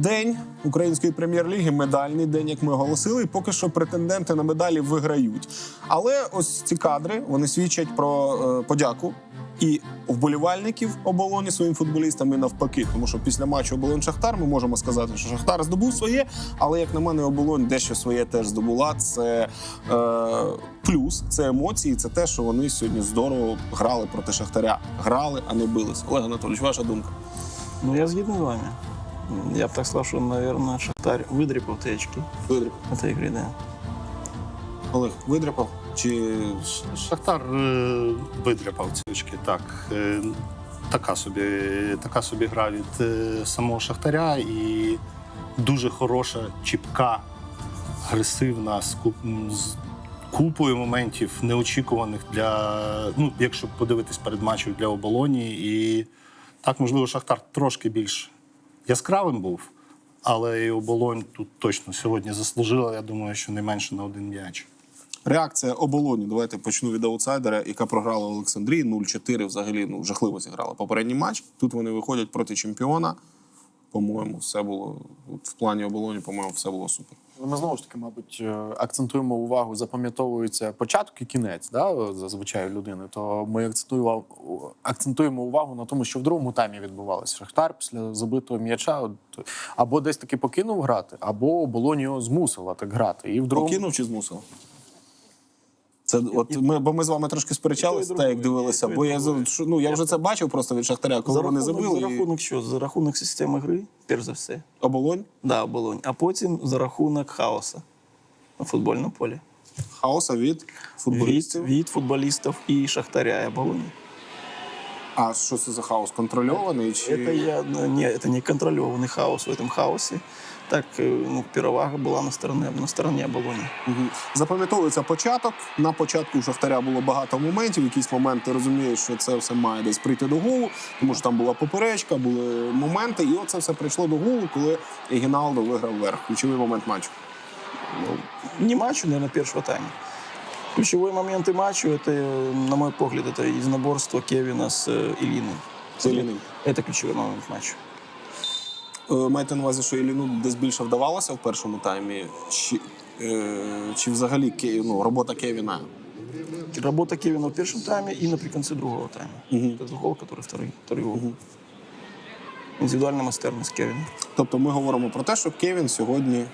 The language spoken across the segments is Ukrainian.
день української прем'єр-ліги, медальний день, як ми оголосили. І поки що претенденти на медалі виграють. Але ось ці кадри вони свідчать про е, подяку і вболівальників оболоні своїм футболістам і навпаки. Тому що після матчу оболонь Шахтар ми можемо сказати, що Шахтар здобув своє, але як на мене, оболонь дещо своє теж здобула. Це е, плюс, це емоції, це те, що вони сьогодні здорово грали проти Шахтаря. Грали, а не бились. Олег Анатолійович, ваша думка? Ну, я згідний з вами. Я б так сказав, що, мабуть, Шахтар видріпав ті очки Видріп. на тій грі, да. Олег видряпав? Чи Шахтар е, видряпав ці очки. Так. Е, така, собі, така собі гра від е, самого Шахтаря і дуже хороша, чіпка, агресивна, з, куп, з купою моментів неочікуваних для, ну, якщо подивитись перед матчем для оболоні. І так, можливо, Шахтар трошки більш яскравим був. Але і оболонь тут точно сьогодні заслужила. Я думаю, що не менше на один м'яч. реакція оболоні? Давайте почну від аутсайдера, яка програла Олександрії 0-4. Взагалі ну жахливо зіграла попередній матч. Тут вони виходять проти чемпіона. По-моєму, все було в плані оболоні. По-моєму, все було супер. Але Ми знову ж таки, мабуть, е, акцентуємо увагу, запам'ятовується початок і кінець, да, зазвичай людини. То ми акцентуємо, увагу на тому, що в другому таймі відбувалося. Шахтар після забитого м'яча або десь таки покинув грати, або оболонь його змусила так грати. І в другому Покинув чи змусив? Це от ми, бо ми з вами трошки сперечалися, І то, і так як друге, дивилися. і то, і Бо я друге. за- що, ну я вже це бачив просто від Шахтаря, коли за вони рахунок, забили. за і рахунок що? За рахунок системи гри, перш за все. Оболонь, Да, оболонь. А потім за рахунок хаоса на футбольному полі. хаоса від Від, футболістів. від футболістів і Шахтаря, і оболоні. А що це за хаос? Контрольований чи Это, я, ну, не, это не контролированный хаос в этом хаосе. Так, э, ну, перевага була на стороні, на стороні оболоні. Мгм. Запам'ятовується початок. На початку у Шахтаря було багато моментів. Якісь моменти розумієш, що це все має десь прийти до голу, тому що там була поперечка, були моменти, і оце все прийшло до голу, коли Гіналдо виграв верх. Ключовий момент матчу. Не матчу, наверное, першого тайму. Ключевые моменты матчу, это, э, на мой погляд, это изноборство Кевина с э, Ильиным. З Ілліним. Это ключевой момент матча. Е, Маєте на увазі, що Ілліну десь більше вдавалося в першому таймі? Чи, е, чи взагалі Ке- ну, робота Кевіна? Работа Кевина в первом тайме и наприконце другого тайма. Это гол, который второй, второй гол. Индивидуальная мастерность Кевина. Тобто ми говоримо про те, що Кевін сьогодні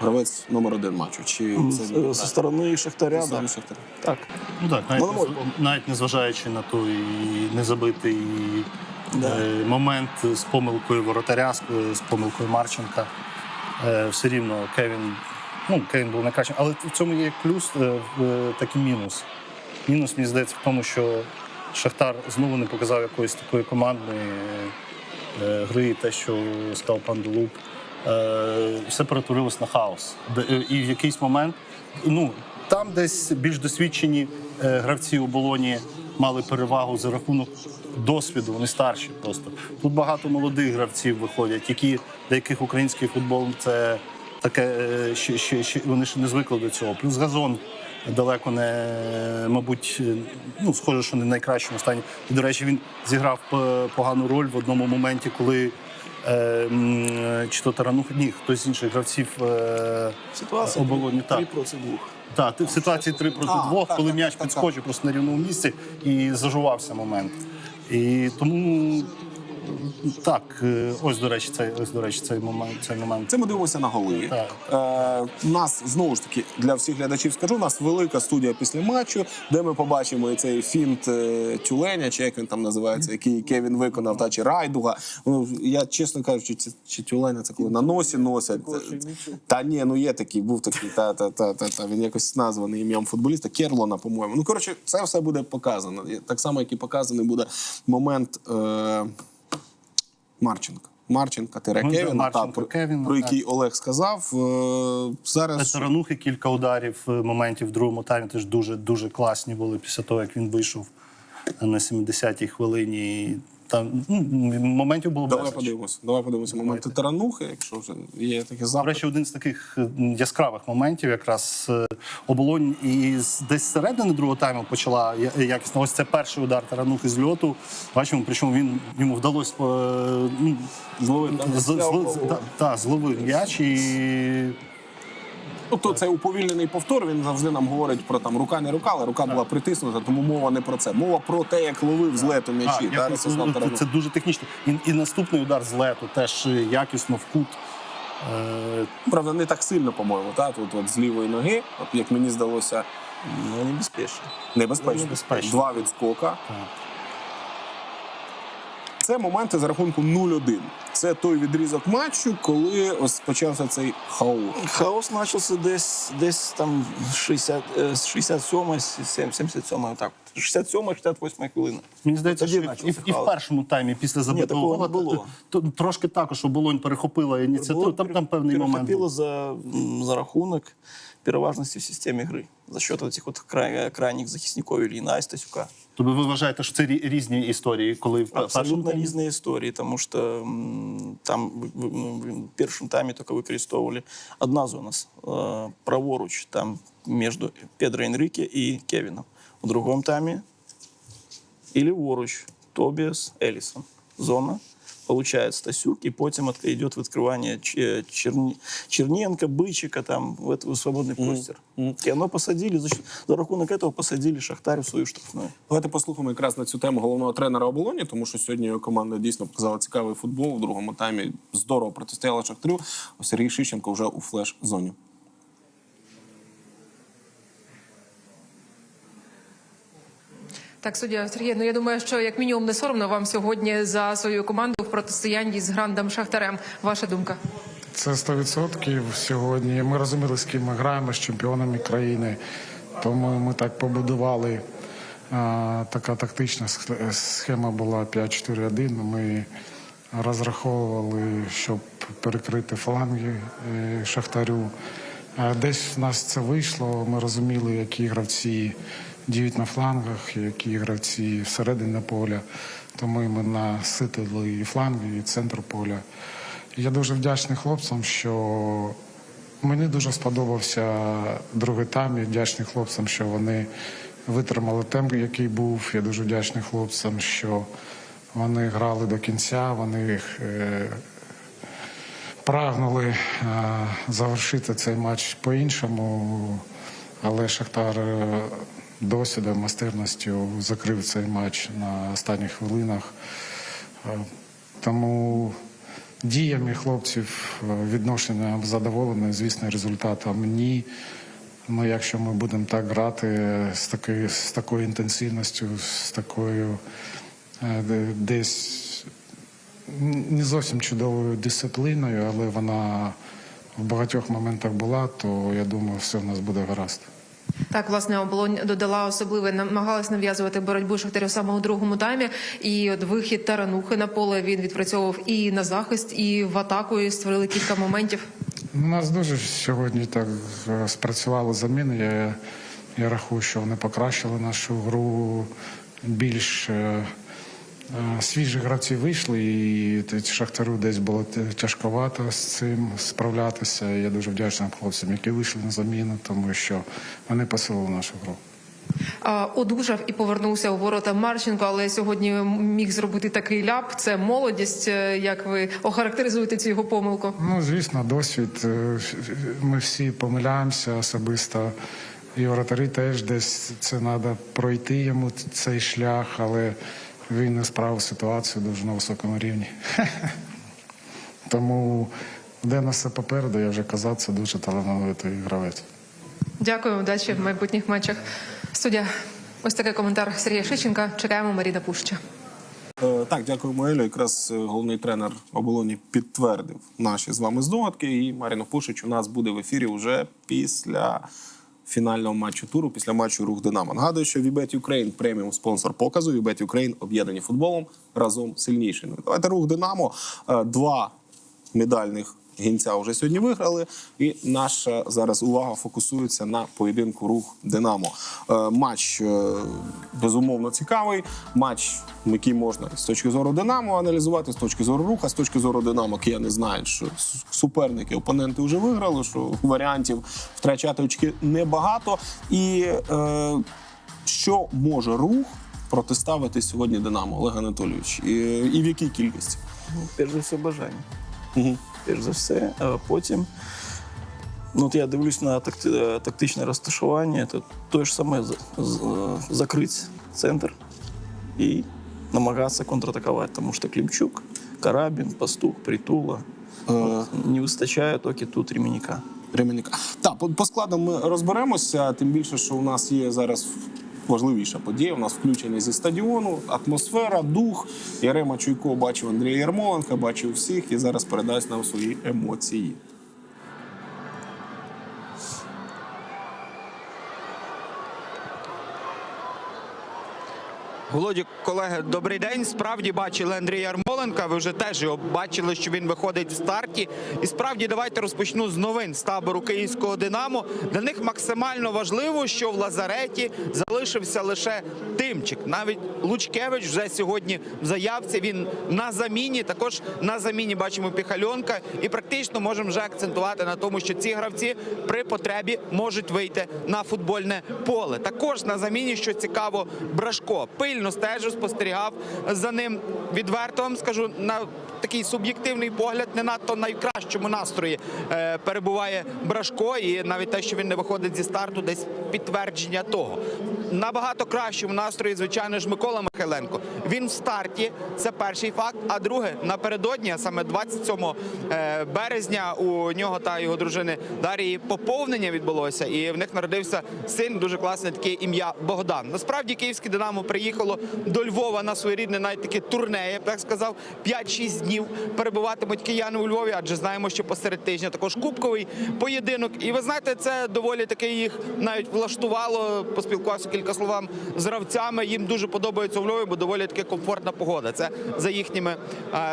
гравець номер один матчу. Чи це С- э, Со стороны Шахтаря, Сам да. Шахтар? Так. Ну так, навіть, Ну, не, на з- мой навіть незважаючи на той незабитий Да. е, момент з помилкою воротаря, з, помилкою Марченка, е, все рівно Кевін, ну, Кевін був найкращим. Але в цьому є плюс, е, так і мінус. Мінус, мені здається, в тому, що Шахтар знову не показав якоїсь такої командної гри, те, що сказав пан Долуп. Е, все перетворилось на хаос. І в якийсь момент, ну там десь більш досвідчені гравці у болоні мали перевагу за рахунок досвіду, вони старші просто. Тут багато молодих гравців виходять, які для яких український футбол це таке, е, ще, ще, ще вони ще не звикли до цього. Плюс газон далеко не, мабуть, е, ну, схоже, що не в найкращому стані. І, до речі, він зіграв погану роль в одному моменті, коли е, чи то Таранух, ні, хтось з інших гравців е, Ситуація оболоні. 3 Так, проти 2. так, ти в ситуації 3 проти 2, коли м'яч підскочив просто на рівному місці і зажувався момент. І тому так, е, ось до речі, цей ось до речі, цей момент. Цей момент. Це ми дивимося на голи. Так. Е, нас знову ж таки для всіх глядачів скажу. У нас велика студія після матчу, де ми побачимо і цей фінт е, тюленя, чи як він там називається, який Кевін виконав, та чи райдуга. Ну я чесно кажучи, чи, чи тюленя це коли на носі носять. Та ні, ну є такий, був такий, та та та та, та він якось названий ім'ям футболіста Керлона, по-моєму. Ну коротше, це все буде показано. Так само, як і показаний буде момент. Е, Марченка. Марченка тире Ну, Кевіна, Марченко, та, про, Кевіна, про так. який Олег сказав. Е, Зараз Таранухи кілька ударів е, моментів в другому таймі теж дуже дуже класні були після того, як він вийшов на 70-й хвилині. Там ну, моментів було Давай безліч. подивимося. Давай подивимося моменти таранухи, якщо вже є такі До запити. речі, один з таких е, яскравих моментів, якраз е, оболонь і з- десь з середини другого тайму почала я- якісно. Ось це перший удар таранухи з льоту. Бачимо, причому він йому вдалося е, ну, Зловити, да? з- з- з- та- та, зловив м'яч і Тобто це уповільнений повтор. Він завжди нам говорить про там рука не рука, але рука була притиснута, тому мова не про це. Мова про те, як ловив з лету м'ячі. та, Ростислав це, це дуже технічно. І, і наступний удар з лету теж якісно в кут. Е, Правда, не так сильно, по-моєму. Та? Тут от з лівої ноги, от як мені здалося, Ну, небезпечно. небезпечно. Небезпечно. Два відскока. Це моменти за рахунку 0-1. Це той відрізок матчу, коли ось почався цей хаос. Хаос почався десь, десь там 60, е, з 67 77 так. 67 68 хвилина. Мені здається, Тоді що і, і в першому таймі після забитого гола не було. то- то трошки також оболонь перехопила ініціативу. Там, там певний момент. перехопило за, за рахунок переважності в системі гри. За счет цих от край, крайніх захисників Ільїна і Стасюка. Тобто ви вважаєте, що це різні історії, коли Абсолютно різні історії, тому що там в- ну, в першому таймі тільки використовували одна зона е, праворуч, там між Педро Енрике і Кевіном. У другому таймі і ліворуч Тобіас Елісон. Зона Получает Стасюк, и потім это идет в открывание Ч- Черни... Черненко, Бычика, там, в этот свободный простір. И оно посадили, за, счет- за рахунок этого посадили Шахтар в свою штрафную. Давайте послухаємо якраз на цю тему головного тренера оболоні, тому що сьогодні його команда дійсно показала цікавий футбол. В другому таймі здорово протистояла Шахтарю. Ось Сергій Шищенко вже у флеш-зоні. Так, суддя Сергій, ну я думаю, що як мінімум не соромно вам сьогодні за свою команду в протистоянні з грандом Шахтарем. Ваша думка? Це 100% сьогодні. Ми розуміли, з ким ми граємо, з чемпіонами країни. Тому ми так побудували. А, така тактична схема була 5-4-1. Ми розраховували, щоб перекрити фланги е, Шахтарю. Десь в нас це вийшло. Ми розуміли, які гравці діють на флангах, які гравці всередині поля. Тому ми наситили і фланги, і центр поля. Я дуже вдячний хлопцям, що мені дуже сподобався другий тайм. Я вдячний хлопцям, що вони витримали темп, який був. Я дуже вдячний хлопцям, що вони грали до кінця. Вони е, прагнули е, завершити цей матч по-іншому, але Шахтар е, досвідом, майстерністю закрив цей матч на останніх хвилинах. Е, Тому діями хлопців е, відношення задоволене, звісно, результатом ні. Ну, якщо ми будемо так грати з такою, з такою інтенсивністю, з такою е, десь не зовсім чудовою дисципліною, але вона в багатьох моментах була, то я думаю, все в нас буде гаразд. Так, власне, оболонь додала особливе, намагалась нав'язувати боротьбу шахтарів саме у другому таймі. І от вихід Таранухи на поле він відпрацьовував і на захист, і в атаку, і створили кілька моментів. У нас дуже сьогодні так спрацювали заміни. Я, я рахую, що вони покращили нашу гру. Більш е, свіжі гравці вийшли, і Шахтарю десь було тяжковато з цим справлятися. Я дуже вдячний хлопцям, які вийшли на заміну, тому що вони посилили нашу гру. Одужав і повернувся у ворота Марченко, але сьогодні міг зробити такий ляп. Це молодість. Е, Як ви охарактеризуєте цю його помилку? Ну, звісно, досвід. Е, Ми всі помиляємося особисто. І вратарі теж десь це треба пройти йому цей шлях, але він не справив ситуацію дуже на високому рівні. Тому де на все попереду, я вже казав, це дуже талановитий гравець. Дякую, удачі в майбутніх матчах. Студія, ось такий коментар Сергія Шиченка. Чекаємо Маріна Пуща. Е, Так, дякуємо, Елю. Якраз е, головний тренер оболоні підтвердив наші з вами здогадки. І Маріно Пушич у нас буде в ефірі вже після фінального матчу туру, після матчу Рух Динамо. Нагадую, що Вібет Україн преміум спонсор показу. Вібет Україн об'єднані футболом разом сильніші. Ну, Давайте рух Динамо. Е, Два медальних Гінця вже сьогодні виграли, і наша зараз увага фокусується на поєдинку рух Динамо. Е, матч е, безумовно цікавий. Матч, який можна з точки зору Динамо аналізувати, з точки зору руха, з точки зору Динамо, кияни знають, що суперники, опоненти вже виграли, що варіантів втрачати очки небагато. І е, що може рух протиставити сьогодні Динамо, Олег Анатолійович, і, і в якій кількості? Ну, перш за все, бажання. Угу. Перш за все, а потім. Ну, от я дивлюсь на такти, тактичне розташування. Це те ж саме закрити центр і намагатися контратакувати. Тому що Клімчук, Карабін, Пастух, Притула. Е, Не вистачає тільки тут Ремінника. Ременника. Так, по, по складам ми розберемося. Тим більше, що у нас є зараз важливіша подія. У нас включення зі стадіону, атмосфера, дух. Ярема Чуйко бачив Андрія Ярмоленка, бачив всіх і зараз передасть нам свої емоції. Володю, колеги, добрий день. Справді бачили Андрія Ярмоленка. Ви вже теж його бачили, що він виходить в старті. І справді давайте розпочну з новин з табору київського Динамо. Для них максимально важливо, що в Лазареті залишився лише Тимчик. Навіть Лучкевич вже сьогодні в заявці. Він на заміні. Також на заміні бачимо Піхальонка. І практично можемо вже акцентувати на тому, що ці гравці при потребі можуть вийти на футбольне поле. Також на заміні, що цікаво, Брашко пильно стежив, спостерігав за ним. Відверто вам скажу на такий суб'єктивний погляд, не надто найкращому настрої е, перебуває Брашко, і навіть те, що він не виходить зі старту, десь підтвердження того. Набагато кращому настрої, звичайно ж, Микола Михайленко. Він в старті, це перший факт. А друге, напередодні, а саме 27 е, березня, у нього та його дружини Дарії поповнення відбулося, і в них народився син, дуже класне таке ім'я Богдан. Насправді київське Динамо приїхало до Львова на своєрідне навіть таке турне, я б так сказав, 5-6 днів перебуватимуть кияни у Львові, адже знаємо, що посеред тижня також кубковий поєдинок. І ви знаєте, це доволі таки їх навіть влаштувало. Поспілкувався кілька словам з гравцями. Їм дуже подобається у Львові, бо доволі таки комфортна погода. Це за їхніми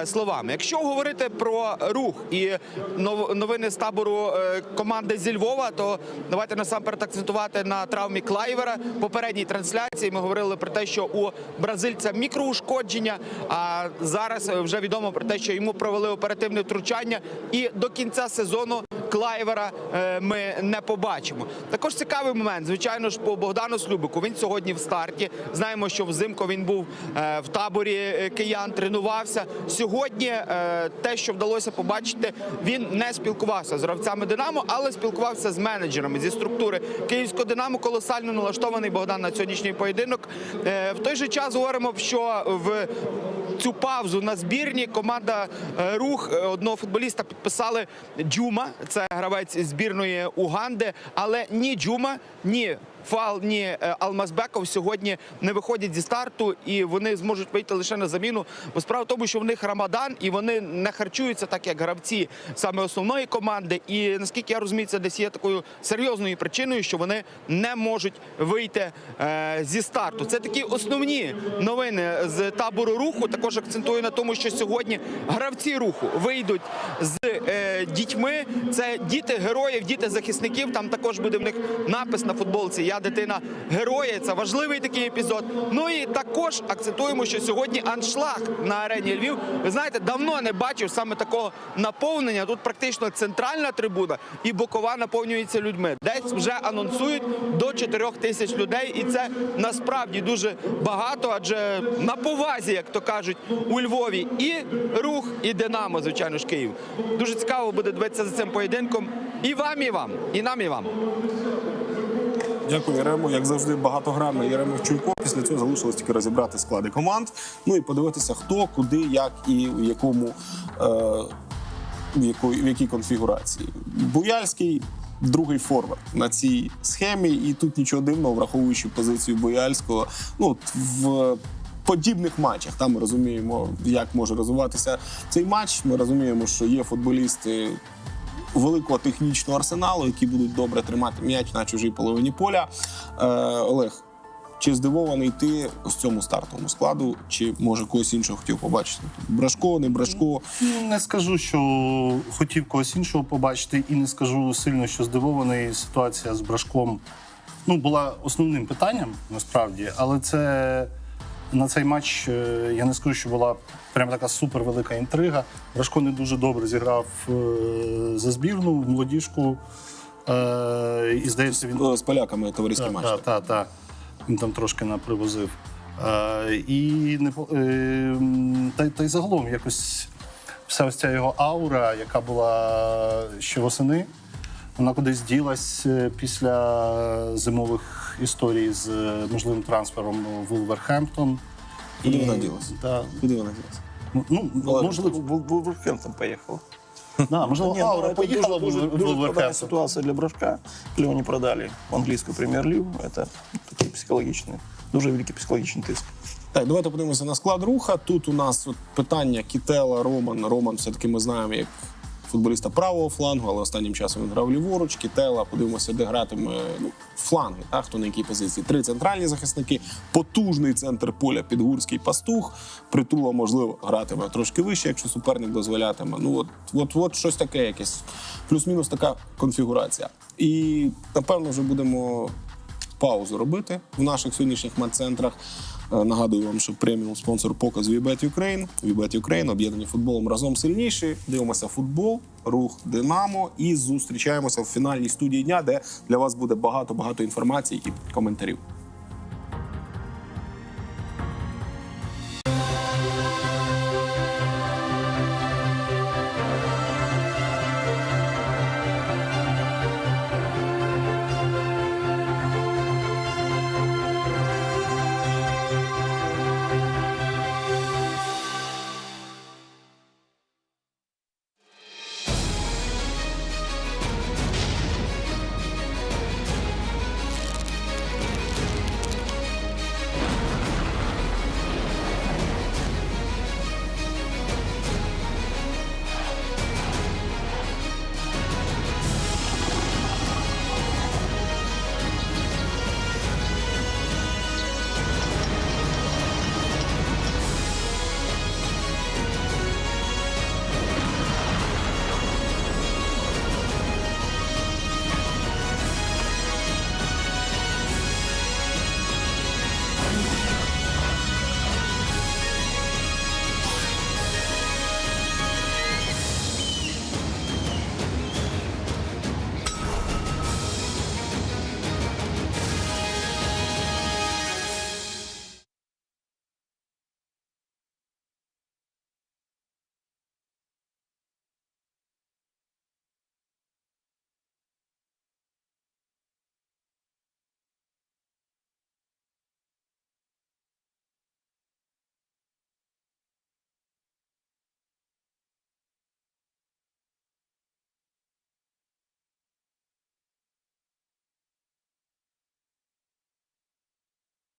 е, словами. Якщо говорити про рух і нов- новини з табору е, команди зі Львова, то давайте насамперед акцентувати на травмі Клайвера. Попередній трансляції ми говорили про те, що у бразильця мікроушкодження. А зараз вже відомо про те, що йому провели оперативне втручання, і до кінця сезону Клайвера е, ми не побачимо. Також цікавий момент, звичайно ж, по Богдану Слюбику. Він сьогодні в старті. Знаємо, що взимку він був е, в таборі е, киян, тренувався. Сьогодні те, що вдалося побачити, він не спілкувався з гравцями Динамо, але спілкувався з менеджерами зі структури Київського Динамо. Колосально налаштований Богдан на сьогоднішній поєдинок. В той же час говоримо, що в цю паузу на збірні команда е, рух е, одного футболіста підписали Джума. Це гравець збірної Уганди, але ні Джума, ні. Фал, ні е, Алмазбеков сьогодні не виходять зі старту, і вони зможуть вийти лише на заміну. Бо справа в тому, що в них Рамадан, і вони не харчуються так, як гравці саме основної команди. І наскільки я розумію, це десь є такою серйозною причиною, що вони не можуть вийти е, зі старту. Це такі основні новини з табору руху. Також акцентую на тому, що сьогодні гравці руху вийдуть з е, дітьми. Це діти героїв, діти захисників. Там також буде в них напис на футболці. Я дитина героя. Це важливий такий епізод. Ну і також акцентуємо, що сьогодні аншлаг на арені Львів. Ви знаєте, давно не бачив саме такого наповнення. Тут практично центральна трибуна і бокова наповнюється людьми. Десь вже анонсують до 4 тисяч людей, і це насправді дуже багато, адже на повазі, як то кажуть, у Львові і рух, і Динамо, звичайно ж, Київ. Дуже цікаво буде дивитися за цим поєдинком. І вам, і вам, і нам, і вам. Дякую, Яремо. Як завжди, багатогранний Яремо Чуйко. Після цього залишилось тільки розібрати склади команд. Ну і подивитися, хто, куди, як і в якому е, в, якої, в якій конфігурації. Буяльський. Другий форвард на цій схемі, і тут нічого дивного, враховуючи позицію Бояльського. Ну в подібних матчах там ми розуміємо, як може розвиватися цей матч. Ми розуміємо, що є футболісти великого технічного арсеналу, які будуть добре тримати м'яч на чужій половині поля. Е, Олег, Чи здивований ти з цьому стартовому складу, чи може когось іншого хотів побачити? Брашко, не брашко. Ну, Не скажу, що хотів когось іншого побачити, і не скажу сильно, що здивований. Ситуація з брашком ну, була основним питанням насправді, але це на цей матч е, я не скажу, що була прям така супер велика інтрига. Брашко не дуже добре зіграв е, за збірну в молодіжку. Е, і здається, він З поляками товариський матч. так, так, так. Він там трошки напривозив. І не та, й- та й загалом якось вся ось ця його аура, яка була ще восени, вона кудись ділась після зимових історій з е, можливим трансфером в Вулверхемптон. Куди вона ділась? Да, Куди вона ділася? ну, можливо, Вулверхэмптон поехал. да, можливо, Не, ну, аура это поїхала дуже, в дуже, дуже складная Вулверхемптон. ситуация для Брашка. Его не продали в английскую премьер-лигу. Это такий психологічний, дуже великий психологічний тиск. Так, давайте подивимося на склад руха. Тут у нас от питання Кітела, Роман. Роман все-таки ми знаємо як футболіста правого флангу, але останнім часом він грав ліворуч. Кітела, подивимося, де гратиме ну, фланги, так, хто на якій позиції. Три центральні захисники, потужний центр поля, підгурський пастух. Притула, можливо, гратиме трошки вище, якщо суперник дозволятиме. Ну, от, от, от щось таке, якесь. Плюс-мінус така конфігурація. І напевно вже будемо паузу робити в наших сьогоднішніх матцентрах. Е, Нагадую вам, що преміум спонсор показ Вібет Україн. Вібет Україн об'єднані футболом разом сильніші. Дивимося футбол, рух Динамо і зустрічаємося в фінальній студії дня, де для вас буде багато багато інформації і коментарів.